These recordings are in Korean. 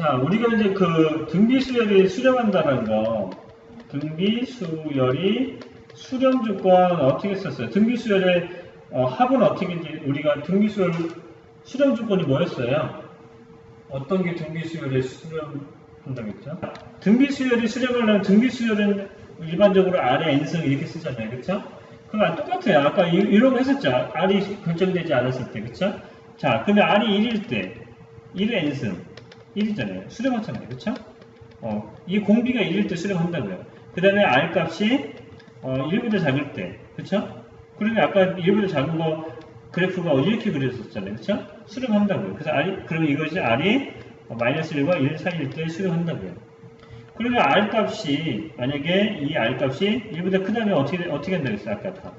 자, 우리가 이제 그 등비 수열이 수렴한다는 거, 등비 수열이 수렴 조건 어떻게 썼어요? 등비 수열의 어, 합은 어떻게 이제 우리가 등비 수열 수렴 조건이 뭐였어요? 어떤 게 등비 수열의 수렴한다고 했죠? 등비 수열이 수렴하려면 등비 수열은 일반적으로 R의 n승 이렇게 쓰잖아요. 그쵸? 그럼 똑같아요. 아까 이- 이런 거 했었죠. R이 결정되지 않았을 때. 그쵸? 자, 그러면 R이 1일 때 1의 n승 1이잖아요. 수렴하잖아요. 그쵸? 어, 이 공비가 1일 때 수렴한다고요. 그 다음에 R 값이 어, 1보다 작을 때. 그쵸? 그러면 아까 1보다 작은 거 그래프가 이렇게 그려졌잖아요. 그쵸? 수렴한다고요. 그래서 R이, 그러면 이것이 R이 어, 마이너스 1과 1 사이일 때 수렴한다고요. 그러면 R 값이 만약에 이 R 값이 1보다 크다면 어떻게 어떻게 한다고 했어요? 아까 다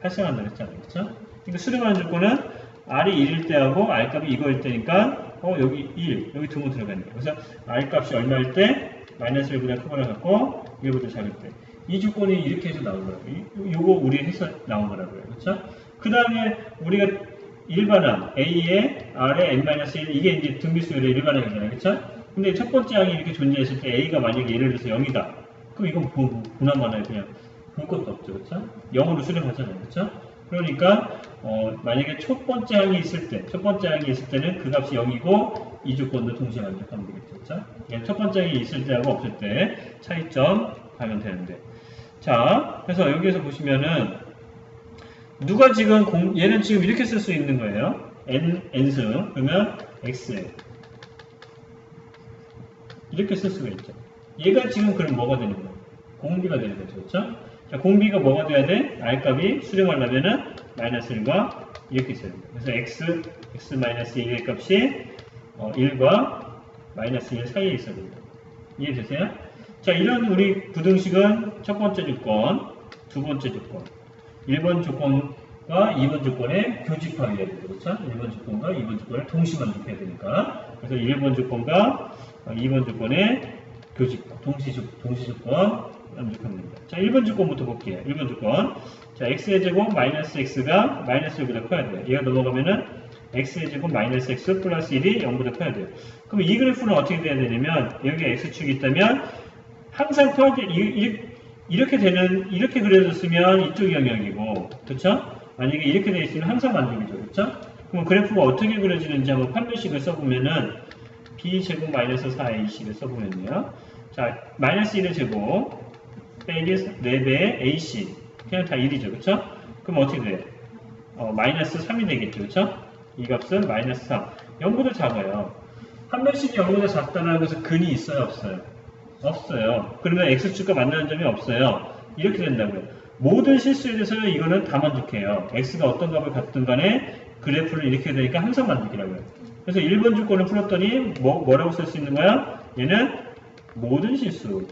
발생한다고 했잖아요. 그렇죠? 그러니까 수렴하는 조건은 R이 1일 때하고 R 값이 이거일 때니까 어 여기 1 여기 두 번 들어가는 거예요. 그래서 R 값이 얼마일 때 마이너스 1보다 크거나 같고 1보다 작을 때. 이 조건이 이렇게 해서 나온 거라고요. 이- 요거 우리 해서 나온 거라고요. 그렇죠? 그 다음에 우리가 일반항 A의 R의 N-1 이게 이제 등비수열의 일반항이잖아요. 그렇죠? 근데 첫 번째 항이 이렇게 존재했을 때 A가 만약에 예를 들어서 0이다. 그럼 이건 부, 분함하나요? 그냥 볼 것도 없죠. 그렇죠? 0으로 수렴하잖아요. 그렇죠? 그러니까 어, 만약에 첫 번째 항이 있을 때, 첫 번째 항이 있을 때는 그 값이 0이고 이 조건도 동시에 만족하면 되겠죠. 그러니까 첫 번째 항이 있을 때하고 없을 때 차이점 가면 되는데. 자, 그래서 여기에서 보시면은 누가 지금 공, 얘는 지금 이렇게 쓸 수 있는 거예요. n, n승. 그러면 x. 이렇게 쓸 수가 있죠. 얘가 지금 그럼 뭐가 되는 거예요? 공비가 되는 거죠. 그렇죠? 자, 공비가 뭐가 돼야 돼? R값이 수렴하려면은 마이너스 1과 이렇게 있어야 됩니다. 그래서 x, x 마이너스 1의 값이 어, 1과 마이너스 1 사이에 있어야 됩니다. 이해되세요? 자, 이런 우리 부등식은 첫 번째 조건, 두 번째 조건, 1번 조건과 2번 조건의 교집합이어야 되죠. 그렇죠? 1번 조건과 2번 조건을 동시 만족해야 되니까. 그래서 1번 조건과 2번 조건의 교집합, 동시, 조, 동시 조건 만족합니다. 자, 1번 조건부터 볼게요. 1번 조건. 자, x의 제곱 마이너스 x가 마이너스 1보다 커야 돼요. 얘가 넘어가면은 x의 제곱 마이너스 x 플러스 1이 0보다 커야 돼요. 그럼 이 그래프는 어떻게 돼야 되냐면 여기에 x축이 있다면 항상 커야 돼. 이렇게 되는 이렇게 그려졌으면 이쪽 영역이고 그렇죠? 만약에 이렇게 되어 있으면 항상 만족이죠. 그렇죠? 그럼 그래프가 어떻게 그려지는지 한번 판별식을 써보면은 b 제곱 마이너스 4ac를 써보면요. 자, 마이너스 1의 제곱 빼기 4배의 ac 그냥 다 1이죠. 그렇죠? 그럼 어떻게 돼요? 어, 마이너스 3이 되겠죠. 그렇죠? 이 값은 마이너스 3. 0보다 작아요. 한 명씩이 0보다 작다는 것은 근이 있어요? 없어요? 없어요. 그러면 x축과 만나는 점이 없어요. 이렇게 된다고요. 모든 실수에 대해서 이거는 다 만족해요. x가 어떤 값을 갖든 간에 그래프를 이렇게 되니까 항상 만족이라고요. 그래서 1번 조건을 풀었더니 뭐, 뭐라고 쓸 수 있는 거야? 얘는 모든 실수.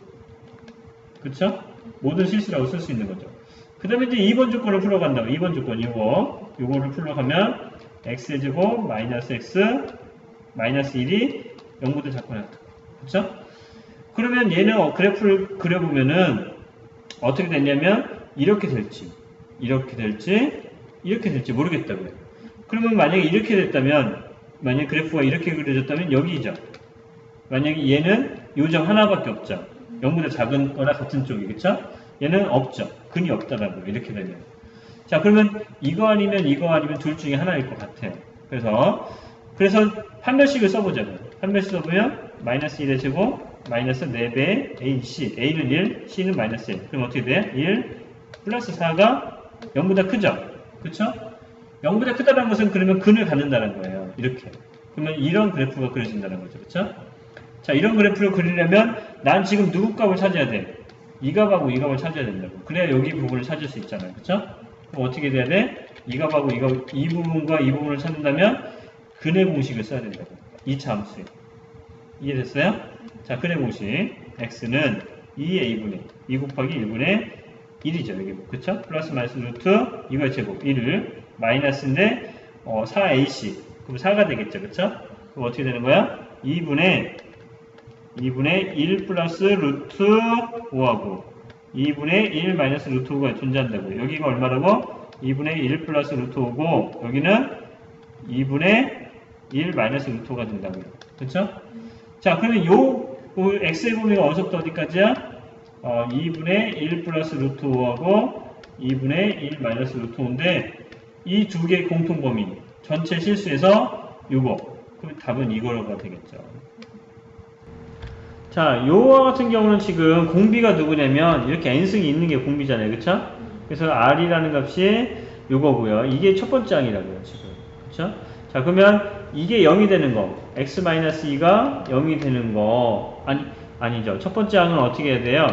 그쵸? 모든 실수라고 쓸 수 있는 거죠. 그 다음에 이제 2번 조건을 풀어간다고. 2번 조건, 이거. 이거를 풀어가면 x의 제곱 마이너스 x 마이너스 1이 0보다 작고 나다. 그쵸? 그러면 얘는 어, 그래프를 그려보면은 어떻게 됐냐면 이렇게 될지, 이렇게 될지, 이렇게 될지 모르겠다고요. 그러면 만약에 이렇게 됐다면, 만약 그래프가 이렇게 그려졌다면 여기죠. 만약에 얘는 요정 하나밖에 없죠. 0보다 작은 거나 같은 쪽이, 그쵸? 얘는 없죠. 근이 없다라고요. 이렇게 되면. 자, 그러면 이거 아니면 이거 아니면 둘 중에 하나일 것 같아요. 그래서, 그래서 판별식을 써보자고요. 판별식 써보면 마이너스 1의 제곱 마이너스 4배 A, C. A는 1, C는 마이너스 1. 그럼 어떻게 돼? 1 플러스 4가 0보다 크죠? 그쵸? 0보다 크다는 것은 그러면 근을 갖는다는 거예요. 이렇게. 그러면 이런 그래프가 그려진다는 거죠. 그쵸? 자, 이런 그래프를 그리려면 난 지금 누구 값을 찾아야 돼? 이 값하고 이 값을 찾아야 된다고. 그래야 여기 부분을 찾을 수 있잖아요. 그쵸? 그럼 어떻게 돼야 돼? 이 값하고 이 값, 이 부분과 이 부분을 찾는다면 근의 공식을 써야 된다고. 2차 함수에. 이해됐어요? 자, 근의 공식. x는 2a분의 2 곱하기 1분의 1이죠. 여기 그쵸? 플러스 마이너스 루트 이거의 제곱 1을 마이너스인데 어, 4ac 그럼 4가 되겠죠. 그쵸? 그럼 어떻게 되는 거야? 2분의 2분의 1 플러스 루트 5하고 2분의 1 마이너스 루트 5가 존재한다고요. 여기가 얼마라고? 2분의 1 플러스 루트 5고 여기는 2분의 1 마이너스 루트 5가 된다고요. 그쵸? 자, 그러면 요, 요 x의 범위가 어디서부터 어디까지야? 어, 2분의 1 플러스 루트 5하고 2분의 1 마이너스 루트 5인데 이 두 개의 공통 범위 전체 실수에서 요거. 그럼 답은 이거가 되겠죠. 자, 요와 같은 경우는 지금 공비가 누구냐면 이렇게 n승이 있는 게 공비잖아요. 그쵸? 그래서 r이라는 값이 요거고요. 이게 첫 번째 항이라고요. 지금. 그쵸? 자, 그러면 이게 0이 되는 거. x-2가 0이 되는 거. 아니, 아니죠. 첫 번째 항은 어떻게 해야 돼요?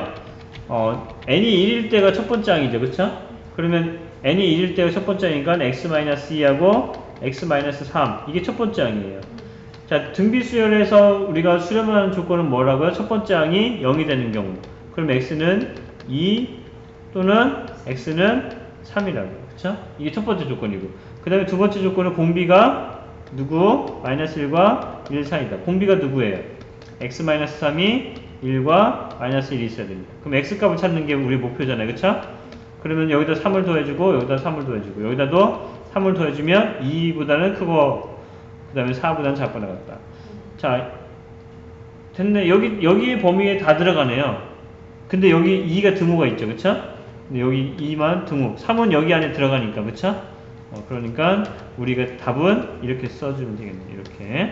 어, n이 1일 때가 첫 번째 항이죠. 그쵸? 그러면 n이 1일 때가 첫 번째 항이니까 x-2하고 x-3. 이게 첫 번째 항이에요. 자, 등비 수열에서 우리가 수렴하는 조건은 뭐라고요? 첫 번째 항이 0이 되는 경우. 그럼 x는 2 또는 x는 3이라고요. 그쵸? 이게 첫 번째 조건이고. 그 다음에 두 번째 조건은 공비가 누구? 마이너스 1과 1 사이다. 공비가 누구예요? x 마이너스 3이 1과 마이너스 1이 있어야 됩니다. 그럼 x 값을 찾는 게 우리 목표잖아요. 그쵸? 그러면 여기다 3을 더해주고 여기다 3을 더해주고 여기다도 3을 더해주면 2보다는 크고 그 다음에 4보다는 작고 나갔다. 자, 됐네. 여기, 여기 범위에 다 들어가네요. 근데 여기 2가 등호가 있죠. 그쵸? 근데 여기 2만 등호. 3은 여기 안에 들어가니까. 그쵸? 어, 그러니까 우리가 답은 이렇게 써주면 되겠네요. 이렇게.